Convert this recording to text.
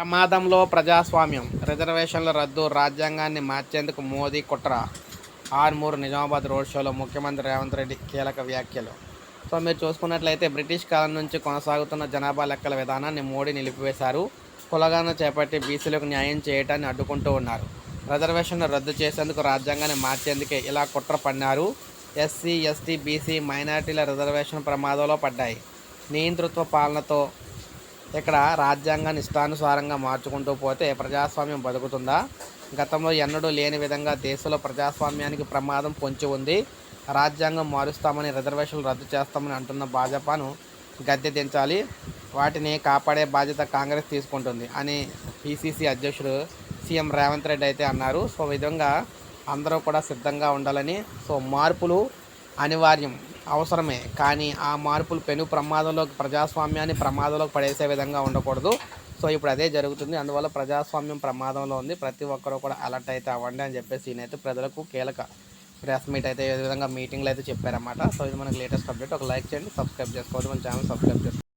ప్రమాదంలో ప్రజాస్వామ్యం. రిజర్వేషన్ల రద్దు రాజ్యాంగాన్ని మార్చేందుకు మోదీ కుట్ర. ఆర్మూర్ నిజామాబాద్ రోడ్ షోలో ముఖ్యమంత్రి రేవంత్ రెడ్డి కీలక వ్యాఖ్యలు. సో మీరు చూసుకున్నట్లయితే బ్రిటిష్ కాలం నుంచి కొనసాగుతున్న జనాభా లెక్కల విధానాన్ని మోడీ నిలిపివేశారు. కులగాన చేపట్టి బీసీలకు న్యాయం చేయటాన్ని అడ్డుకుంటూ ఉన్నారు. రిజర్వేషన్లు రద్దు చేసేందుకు రాజ్యాంగాన్ని మార్చేందుకే ఇలా కుట్ర పన్నారు. ఎస్సీ ఎస్టీ బీసీ మైనార్టీల రిజర్వేషన్ ప్రమాదంలో పడ్డాయి. నియంతృత్వ పాలనతో ఇక్కడ రాజ్యాంగాన్ని ఇష్టానుసారంగా మార్చుకుంటూ పోతే ప్రజాస్వామ్యం బతుకుతుందా? గతంలో ఎన్నడూ లేని విధంగా దేశంలో ప్రజాస్వామ్యానికి ప్రమాదం పొంచి ఉంది. రాజ్యాంగం మారుస్తామని రిజర్వేషన్లు రద్దు చేస్తామని అంటున్న భాజపాను గద్దె దించాలి. వాటిని కాపాడే బాధ్యత కాంగ్రెస్ తీసుకుంటుంది అని పిసిసి అధ్యక్షుడు సీఎం రేవంత్ రెడ్డి అయితే అన్నారు. సో విధంగా అందరూ కూడా సిద్ధంగా ఉండాలని సో మార్పులు అనివార్యం. అవసరమే. కానీ ఆ మార్పులు పెను ప్రమాదంలోకి ప్రజాస్వామ్యాన్ని ప్రమాదంలోకి పడేసే విధంగా ఉండకూడదు. సో ఇప్పుడు అదే జరుగుతుంది. అందువల్ల ప్రజాస్వామ్యం ప్రమాదంలో ఉంది. ప్రతి ఒక్కరూ కూడా అలర్ట్ అయితే అవ్వండి అని చెప్పేసి ఈయనైతే ప్రజలకు కీలక ప్రెస్ మీట్ అయితే ఏ విధంగా మీటింగ్లు అయితే చెప్పారన్నమాట. సో ఇది మనకి లేటెస్ట్ అప్డేట్. ఒక లైక్ చేయండి. సబ్స్క్రైబ్ చేసుకోవద్దు. మన ఛానల్ సబ్స్క్రైబ్ చేసుకోండి